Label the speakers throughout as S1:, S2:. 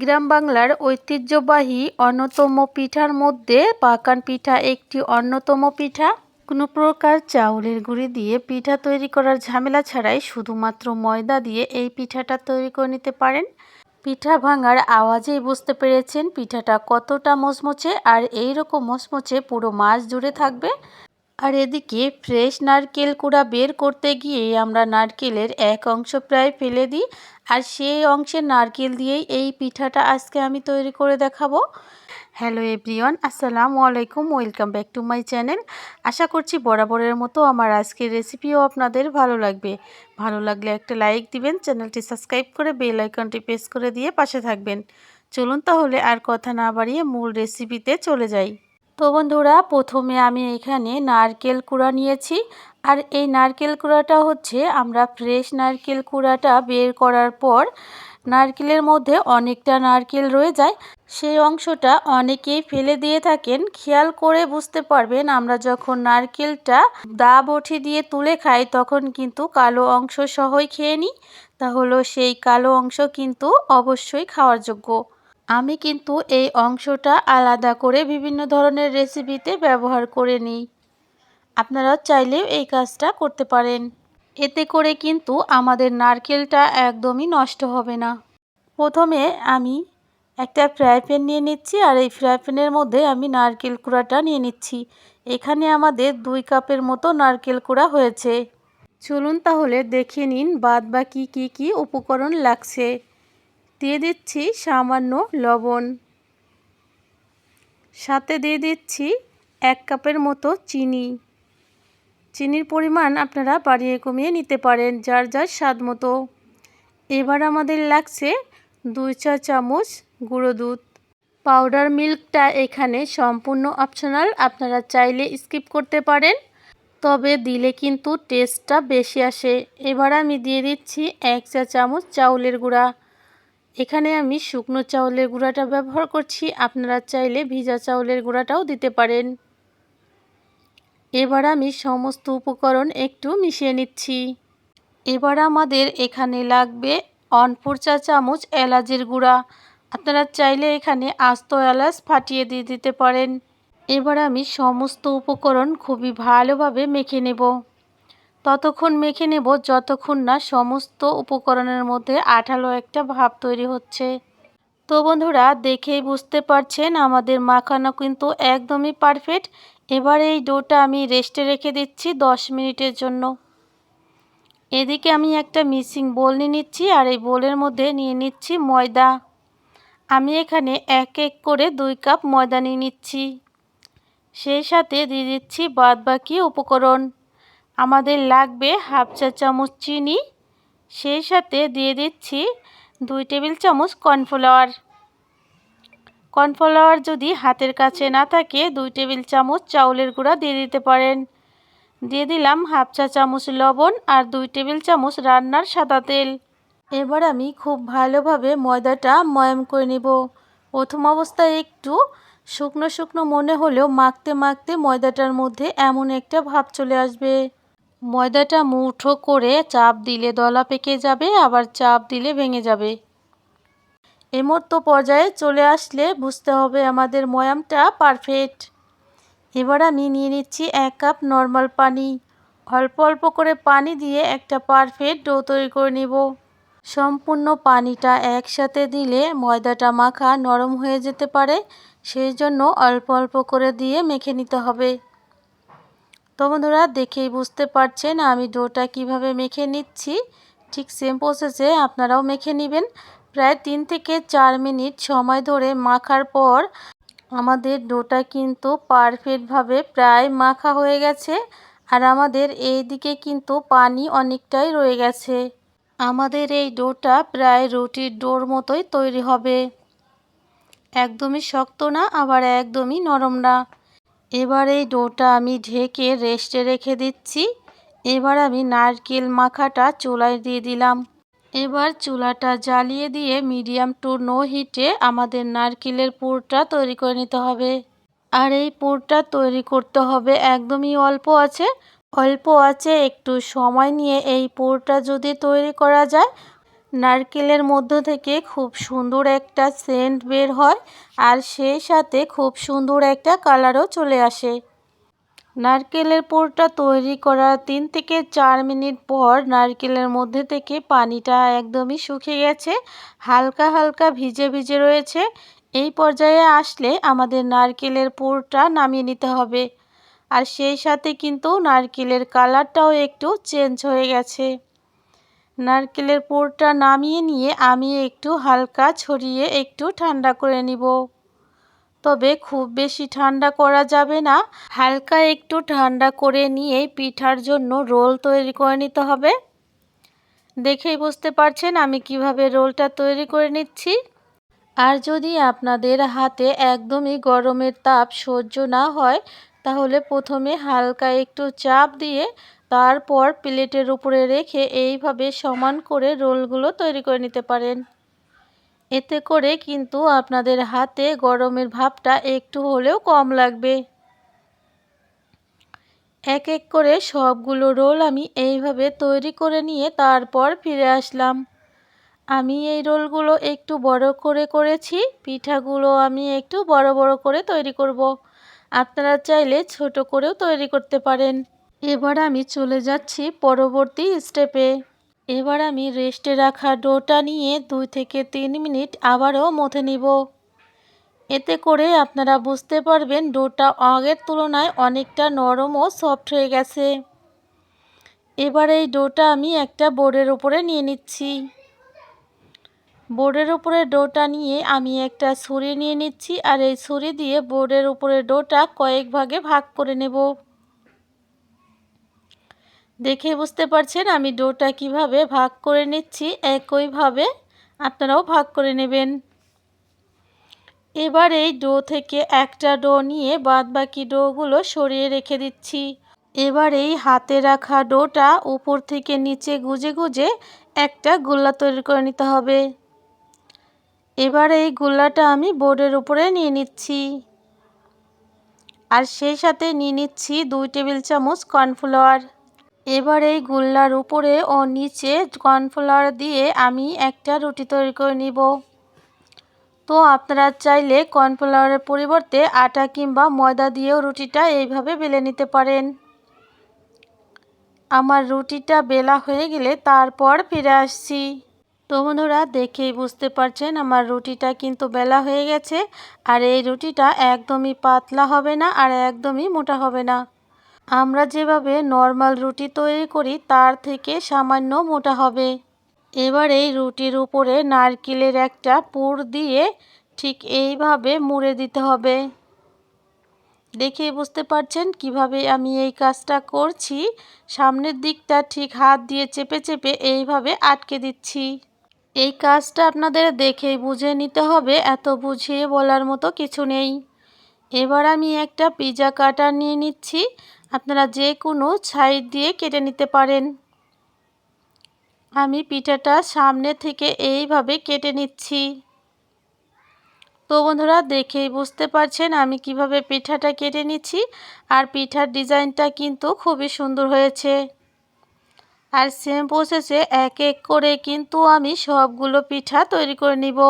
S1: গ্রাম বাংলার ঐতিহ্যবাহী অন্যতম পিঠার মধ্যে পাকান পিঠা একটি অন্যতম পিঠা। কোনো প্রকার চাউলের গুঁড়ি দিয়ে পিঠা তৈরি করার ঝামেলা ছাড়াই শুধুমাত্র ময়দা দিয়ে এই পিঠাটা তৈরি করে নিতে পারেন। পিঠা ভাঙার আওয়াজেই বুঝতে পেরেছেন পিঠাটা কতটা মচমচে, আর এই রকম মচমচে পুরো মাস জুড়ে থাকবে। আর এদিকে ফ্রেশ নারকেল কুড়া বের করতে গিয়ে আমরা নারকেলের এক অংশ প্রায় ফেলে দিই আর সেই অংশের নারকেল দিয়েই এই পিঠাটা আজকে আমি তৈরি করে দেখাবো। হ্যালো এভরিওয়ান, আসসালামু আলাইকুম, welcome back to my channel. আশা করছি বরাবরের মতো আমার আজকের রেসিপিও আপনাদের ভালো লাগবে। ভালো লাগলে একটা লাইক দিবেন, চ্যানেলটি সাবস্ক্রাইব করে বেল আইকনটি প্রেস করে দিয়ে পাশে থাকবেন। চলুন তাহলে আর কথা না বাড়িয়ে মূল রেসিপিতে চলে যাই। তো বন্ধুরা, প্রথমে আমি এখানে নারকেল কুড়া নিয়েছি। আর এই নারকেল কুড়াটা হচ্ছে আমরা ফ্রেশ নারকেল কুড়াটা বের করার পর নারকেলের মধ্যে অনেকটা নারকেল রয়ে যায়। সেই অংশটা অনেকেই ফেলে দিয়ে থাকেন। খেয়াল করে বুঝতে পারবেন, আমরা যখন নারকেলটা দা বঠি দিয়ে তুলে খাই, তখন কিন্তু কালো অংশ সহই খেয়ে নিই। তাহলে সেই কালো অংশ কিন্তু অবশ্যই খাওয়ার যোগ্য। আমি কিন্তু এই অংশটা আলাদা করে বিভিন্ন ধরনের রেসিপিতে ব্যবহার করে নিই। আপনারা চাইলেও এই কাজটা করতে পারেন। এতে করে কিন্তু আমাদের নারকেলটা একদমই নষ্ট হবে না। প্রথমে আমি একটা ফ্রাই প্যান নিয়ে নিচ্ছি আর এই ফ্রাই প্যানের মধ্যে আমি নারকেল কুড়াটা নিয়ে নিচ্ছি। এখানে আমাদের দুই কাপের মতো নারকেল কুড়া হয়েছে। চলুন তাহলে দেখে নিন বাদ বা কী কী কী উপকরণ লাগছে। দিয়ে দিচ্ছি সামান্য লবণ। সাথে দিয়ে দিচ্ছি এক কাপের মতো চিনি। চিনির পরিমাণ আপনারা বাড়িয়ে কমিয়ে নিতে পারেন যার যার স্বাদ মতো। এবার আমাদের লাগছে দুই চা চামচ গুঁড়ো দুধ। পাউডার মিল্কটা এখানে সম্পূর্ণ অপশনাল, আপনারা চাইলে স্কিপ করতে পারেন, তবে দিলে কিন্তু টেস্টটা বেশি আসে। এবার আমি দিয়ে দিচ্ছি এক চা চামচ চাউলের গুঁড়া। এখানে আমি শুকনো চাউলের গুঁড়াটা ব্যবহার করছি। আপনারা চাইলে ভিজা চাউলের গুঁড়াটাও দিতে পারেন। এবার আমি সমস্ত উপকরণ একটু মিশিয়ে নিচ্ছি। এবার আমাদের এখানে লাগবে অনপুর চা চামচ এলাচের গুঁড়া। আপনারা চাইলে এখানে আস্ত এলাচ ফাটিয়ে দিয়ে দিতে পারেন। এবার আমি সমস্ত উপকরণ খুবই ভালোভাবে মেখে নেব। ততক্ষণ মেখে নেব যতক্ষণ না সমস্ত উপকরণের মধ্যে আঠালো একটা ভাব তৈরি হচ্ছে। তো বন্ধুরা, দেখেই বুঝতে পারছেন, আমাদের মাখানো কিন্তু একদমই পারফেক্ট এবার এই ডোটা আমি রেস্টে রেখে দিচ্ছি দশ মিনিটের জন্য। এদিকে আমি একটা মিক্সিং বোল নিয়ে নিচ্ছি আর এই বোলের মধ্যে নিয়ে নিচ্ছি ময়দা। আমি এখানে এক এক করে দুই কাপ ময়দা নিয়ে নিচ্ছি। সেই সাথে দিয়ে দিচ্ছি বাদ বাকি উপকরণ। আমাদের লাগবে হাফ চা চামচ চিনি, সেই সাথে দিয়ে দিচ্ছি দুই টেবিল চামচ কর্নফ্লাওয়ার। কর্নফ্লাওয়ার যদি হাতের কাছে না থাকে, দুই টেবিল চামচ চাউলের গুঁড়া দিয়ে দিতে পারেন। দিয়ে দিলাম হাফ চা চামচ লবণ আর দুই টেবিল চামচ রান্নার সাদা তেল। এবার আমি খুব ভালোভাবে ময়দাটা ময়াম করে নেব। প্রথম অবস্থায় একটু শুকনো শুকনো মনে হলেও মাখতে মাখতে ময়দাটার মধ্যে এমন একটা ভাব চলে আসবে। ময়দাটা মুঠো করে চাপ দিলে দলা পেকে যাবে, আবার চাপ দিলে ভেঙে যাবে। এমতো পর্যায়ে চলে আসলে বুঝতে হবে আমাদের ময়ামটা পারফেক্ট। এবার আমি নিয়ে নিচ্ছি এক কাপ নর্মাল পানি। অল্প অল্প করে পানি দিয়ে একটা পারফেক্ট ডো তৈরি করে নেব। সম্পূর্ণ পানিটা একসাথে দিলে ময়দাটা মাখা নরম হয়ে যেতে পারে, সেই জন্য অল্প অল্প করে দিয়ে মেখে নিতে হবে। তো বন্ধুরা দেখেই বুঝতে পারছেন আমি ডোটা কীভাবে মেখে নিচ্ছি। ঠিক সেম প্রসেসে আপনারাও মেখে নেবেন। প্রায় তিন থেকে চার মিনিট সময় ধরে মাখার পর আমাদের ডোটা কিন্তু পারফেক্টভাবে প্রায় মাখা হয়ে গেছে আর আমাদের এই দিকে কিন্তু পানি অনেকটাই রয়ে গেছে। আমাদের এই ডোটা প্রায় রুটির ডোর মতোই তৈরি হবে। একদমই শক্ত না, আবার একদমই নরম না। এবার এই ডোটা আমি ঢেকে রেস্টে রেখে দিচ্ছি। এবার আমি নারকেল মাখাটা চুলায় দিয়ে দিলাম। এবার চুলাটা জ্বালিয়ে দিয়ে মিডিয়াম টু নো হিটে আমাদের নারকেলের পুরটা তৈরি করে নিতে হবে। আর এই পুরটা তৈরি করতে হবে একদমই অল্প আছে। অল্প আছে একটু সময় নিয়ে এই পুরটা যদি তৈরি করা যায় নারকেলের মধ্য থেকে খুব সুন্দর একটা সেন্ট বের হয় আর সেই সাথে খুব সুন্দর একটা কালারও চলে আসে। নারকেলের পুরটা তৈরি করার তিন থেকে চার মিনিট পর নারকেলের মধ্যে থেকে পানিটা একদমই শুকিয়ে গেছে, হালকা হালকা ভিজে ভিজে রয়েছে। এই পর্যায়ে আসলে আমাদের নারকেলের পুরটা নামিয়ে নিতে হবে। আর সেই সাথে কিন্তু নারকেলের কালারটাও একটু চেঞ্জ হয়ে গেছে। নারকেলের পুরটা নামিয়ে নিয়ে আমি একটু হালকা ছড়িয়ে একটু ঠান্ডা করে নিব। তবে খুব বেশি ঠান্ডা করা যাবে না। হালকা একটু ঠান্ডা করে নিয়ে পিঠার জন্য রোল তৈরি করে নিতে হবে। দেখেই বুঝতে পারছেন আমি কীভাবে রোলটা তৈরি করে নিচ্ছি। আর যদি আপনাদের হাতে একদমই গরমের তাপ সহ্য না হয়, তাহলে প্রথমে হালকা একটু চাপ দিয়ে তারপর প্লেটের উপরে রেখে এইভাবে সমান করে রোলগুলো তৈরি করে নিতে পারেন। এতে করে কিন্তু আপনাদের হাতে গরমের ভাবটা একটু হলেও কম লাগবে। এক এক করে সবগুলো রোল আমি এইভাবে তৈরি করে নিয়ে তারপর ফিরে আসলাম। আমি এই রোলগুলো একটু বড় করে করেছি, পিঠাগুলো আমি একটু বড় বড় করে তৈরি করব। আপনারা চাইলে ছোট করেও তৈরি করতে পারেন। এবার আমি চলে যাচ্ছি পরবর্তী স্টেপে। এবার আমি রেস্টে রাখা ডোটা নিয়ে দুই থেকে তিন মিনিট আবারও মথে নিব। এতে করে আপনারা বুঝতে পারবেন ডোটা আগের তুলনায় অনেকটা নরম ও সফট হয়ে গেছে। এবার এই ডোটা আমি একটা বোর্ডের উপরে নিয়ে নিচ্ছি। বোর্ডের উপরে ডোটা নিয়ে আমি একটা ছুরি নিয়ে নিচ্ছি আর এই ছুরি দিয়ে বোর্ডের উপরে ডোটা কয়েক ভাগে ভাগ করে নেব। দেখে বুঝতে পারছেন আমি ডোটা কীভাবে ভাগ করে নিচ্ছি? একইভাবে আপনারাও ভাগ করে নেবেন। এবার এই ডো থেকে একটা ডো নিয়ে বাদ বাকি ডোগুলো সরিয়ে রেখে দিচ্ছি। এবার এই হাতে রাখা ডোটা উপর থেকে নিচে গুজে গুজে একটা গোল্লা তৈরি করে নিতে হবে। এবার এই গোল্লাটা আমি বোর্ডের উপরে নিয়ে নিচ্ছি। আর সেই সাথে নিয়ে নিচ্ছি দুই টেবিল চামচ কর্নফ্লাওয়ার। এবার এই গোল্লার উপরে ও নিচে কর্নফ্লাওয়ার দিয়ে আমি একটা রুটি তৈরি করে নিব। তো আপনারা চাইলে কর্নফ্লাওয়ারের পরিবর্তে আটা কিংবা ময়দা দিয়েও রুটিটা এইভাবে বেলে নিতে পারেন। আমার রুটিটা বেলা হয়ে গেলে তারপর ফিরে আসছি। তো বন্ধুরা, দেখেই বুঝতে পারছেন আমার রুটিটা কিন্তু বেলা হয়ে গেছে, আর এই রুটিটা একদমই পাতলা হবে না আর একদমই মোটা হবে না। আমরা যেভাবে নর্মাল রুটি তৈরি করি, তার থেকে সামান্য মোটা হবে। এবার এই রুটির উপরে নারকেলের একটা পুর দিয়ে ঠিক এইভাবে মুড়ে দিতে হবে। দেখে বুঝতে পারছেন কীভাবে আমি এই কাজটা করছি? সামনের দিকটা ঠিক হাত দিয়ে চেপে চেপে এইভাবে আটকে দিচ্ছি। এই কাজটা আপনাদের দেখেই বুঝে নিতে হবে, এত বুঝিয়ে বলার মতো কিছু নেই। এবার আমি একটা পিজা কাটার নিয়ে নিচ্ছি। আপনারা যে কোনো সাইড দিয়ে কেটে নিতে পারেন। আমি পিঠাটা সামনে থেকে এইভাবে কেটে নিচ্ছি। তো বন্ধুরা, দেখেই বুঝতে পারছেন আমি কীভাবে পিঠাটা কেটে নিচ্ছি। আর পিঠার ডিজাইনটা কিন্তু খুবই সুন্দর হয়েছে। আর সেম প্রসেসে এক এক করে কিন্তু আমি সবগুলো পিঠা তৈরি করে নিব।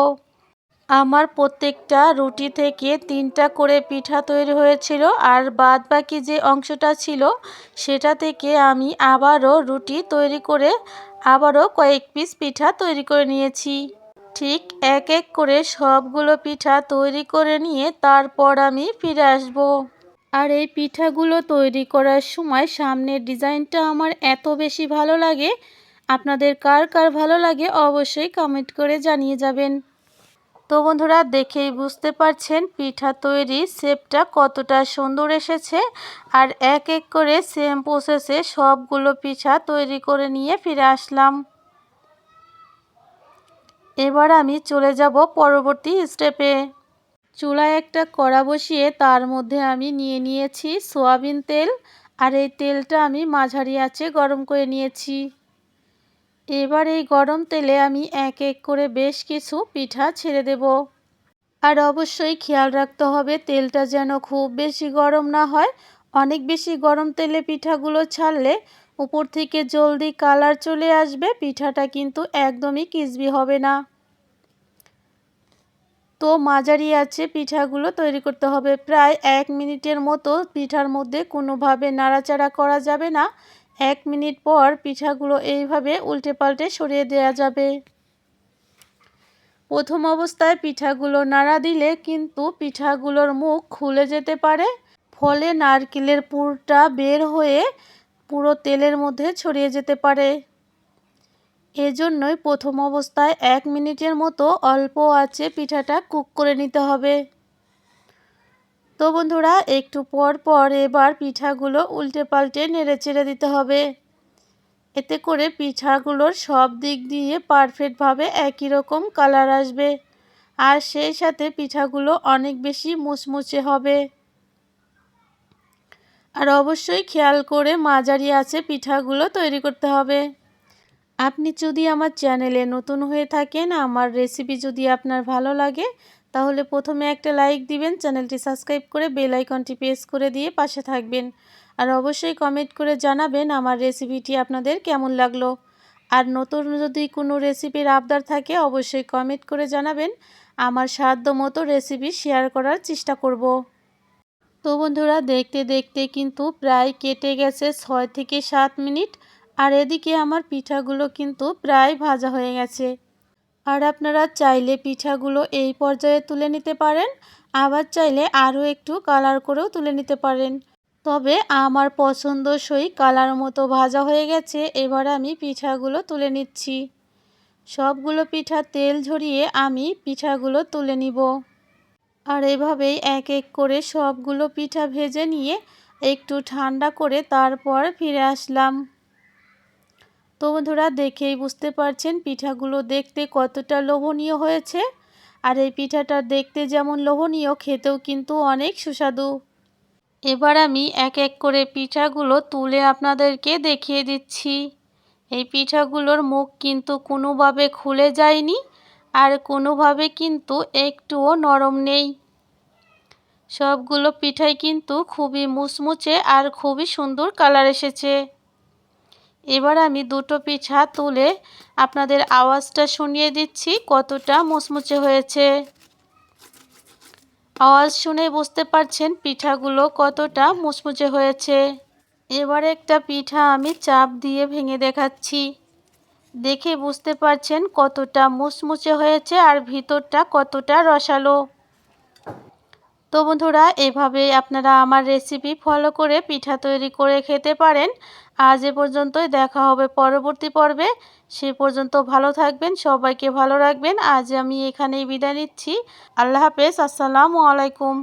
S1: আমার প্রত্যেকটা রুটি থেকে তিনটা করে পিঠা তৈরি হয়েছিল আর বাদ বাকি যে অংশটা ছিল, সেটা থেকে আমি আবারও রুটি তৈরি করে আবারও কয়েক পিস পিঠা তৈরি করে নিয়েছি। ঠিক এক এক করে সবগুলো পিঠা তৈরি করে নিয়ে তারপর আমি ফিরে আসব। আর এই পিঠাগুলো তৈরি করার সময় সামনের ডিজাইনটা আমার এত বেশি ভালো লাগে, আপনাদের কার কার ভালো লাগে অবশ্যই কমেন্ট করে জানিয়ে যাবেন। তো বন্ধুরা দেখেই বুঝতে পারছেন, পিঠা তৈরি শেপটা কতটা সুন্দর এসেছে। আর এক এক করে সেম প্রসেসে সবগুলো পিঠা তৈরি করে নিয়ে ফিরে আসলাম। এবার আমি চলে যাব পরবর্তী স্টেপে চুলায় একটা কড়া বসিয়ে তার মধ্যে আমি নিয়ে নিয়েছি সোয়াবিন তেল। আর এই তেলটা আমি মাঝারি আছে গরম করে নিয়েছি। এবার এই গরম তেলে আমি এক এক করে বেশ কিছু পিঠা ছেড়ে দেব। আর অবশ্যই খেয়াল রাখতে হবে তেলটা যেন খুব বেশি গরম না হয়। অনেক বেশি গরম তেলে পিঠাগুলো ছাড়লে উপর থেকে জলদি কালার চলে আসবে, পিঠাটা কিন্তু একদমই কিসবি হবে না। তো মাঝারি আছে পিঠাগুলো তৈরি করতে হবে। প্রায় এক মিনিটের মতো পিঠার মধ্যে কোনোভাবে নাড়াচাড়া করা যাবে না। এক মিনিট পর পিঠাগুলো এইভাবে উল্টে পাল্টে সরিয়ে দেওয়া যাবে। প্রথম অবস্থায় পিঠাগুলো নাড়া দিলে কিন্তু পিঠাগুলোর মুখ খুলে যেতে পারে। ফলে নারকেলের পুরটা বের হয়ে পুরো তেলের মধ্যে ছড়িয়ে যেতে পারে। এজন্যই প্রথম অবস্থায় এক মিনিটের মতো অল্প আছে পিঠাটা কুক করে নিতে হবে। তো বন্ধুরা, একটু পর পর এবার পিঠাগুলো উল্টে পাল্টে নেড়ে চেড়ে দিতে হবে। এতে করে পিঠাগুলোর সব দিক দিয়ে পারফেক্টভাবে একই রকম কালার আসবে আর সেই সাথে পিঠাগুলো অনেক বেশি মুচমুচে হবে। আর অবশ্যই খেয়াল করে মাঝারি আছে পিঠাগুলো তৈরি করতে হবে। আপনি যদি আমার চ্যানেলে নতুন হয়ে থাকেন, আমার রেসিপি যদি আপনার ভালো লাগে তাহলে প্রথমে একটা লাইক দিবেন, চ্যানেলটি সাবস্ক্রাইব করে বেল আইকনটি প্রেস করে দিয়ে পাশে থাকবেন। আর অবশ্যই কমেন্ট করে জানাবেন আমার রেসিপিটি আপনাদের কেমন লাগল। আর নতুন যদি কোনো রেসিপির আবদার থাকে, অবশ্যই কমেন্ট করে জানাবেন। আমার সাধ্য মতো রেসিপি শেয়ার করার চেষ্টা করব। তো বন্ধুরা, দেখতে দেখতে কিন্তু প্রায় কেটে গেছে ছয় থেকে সাত মিনিট। আর এদিকে আমার পিঠাগুলো কিন্তু প্রায় ভাজা হয়ে গেছে। আর আপনারা চাইলে পিঠাগুলো এই পর্যায়ে তুলে নিতে পারেন, আবার চাইলে আরও একটু কালার করেও তুলে নিতে পারেন। তবে আমার পছন্দসই কালার মতো ভাজা হয়ে গেছে, এবার আমি পিঠাগুলো তুলে নিচ্ছি। সবগুলো পিঠা তেল ঝরিয়ে আমি পিঠাগুলো তুলে নিব। আর এভাবেই এক এক করে সবগুলো পিঠা ভেজে নিয়ে একটু ঠান্ডা করে তারপর ফিরে আসলাম। তো বন্ধুরা দেখেই বুঝতে পারছেন পিঠাগুলো দেখতে কতটা লোভনীয় হয়েছে। আর এই পিঠাটা দেখতে যেমন লোভনীয়, খেতেও কিন্তু অনেক সুস্বাদু। এবার আমি এক এক করে পিঠাগুলো তুলে আপনাদেরকে দেখিয়ে দিচ্ছি। এই পিঠাগুলোর মুখ কিন্তু কোনোভাবে খুলে যায়নি আর কোনোভাবে কিন্তু একটুও নরম নেই। সবগুলো পিঠাই কিন্তু খুবই মুচমুচে আর খুবই সুন্দর কালার এসেছে। এবার আমি দুটো পিঠা তুলে আপনাদের আওয়াজটা শুনিয়ে দিচ্ছি, কতটা মুচমুচে হয়েছে। আওয়াজ শুনে বুঝতে পারছেন পিঠাগুলো কতটা মুচমুচে হয়েছে। এবার একটা পিঠা আমি চাপ দিয়ে ভেঙে দেখাচ্ছি। দেখে বুঝতে পারছেন কতটা মুচমুচে হয়েছে আর ভিতরটা কতটা রসালো। তো বন্ধুরা, এভাবে আপনারা আমার রেসিপি ফলো করে পিঠা তৈরি করে খেতে পারেন। আজ এ পর্যন্তই, দেখা হবে পরবর্তী পর্বে। সে পর্যন্ত ভালো থাকবেন, সবাইকে ভালো রাখবেন। আজ আমি এখানেই বিদায় নিচ্ছি। আল্লাহ হাফেজ, আসসালামু আলাইকুম।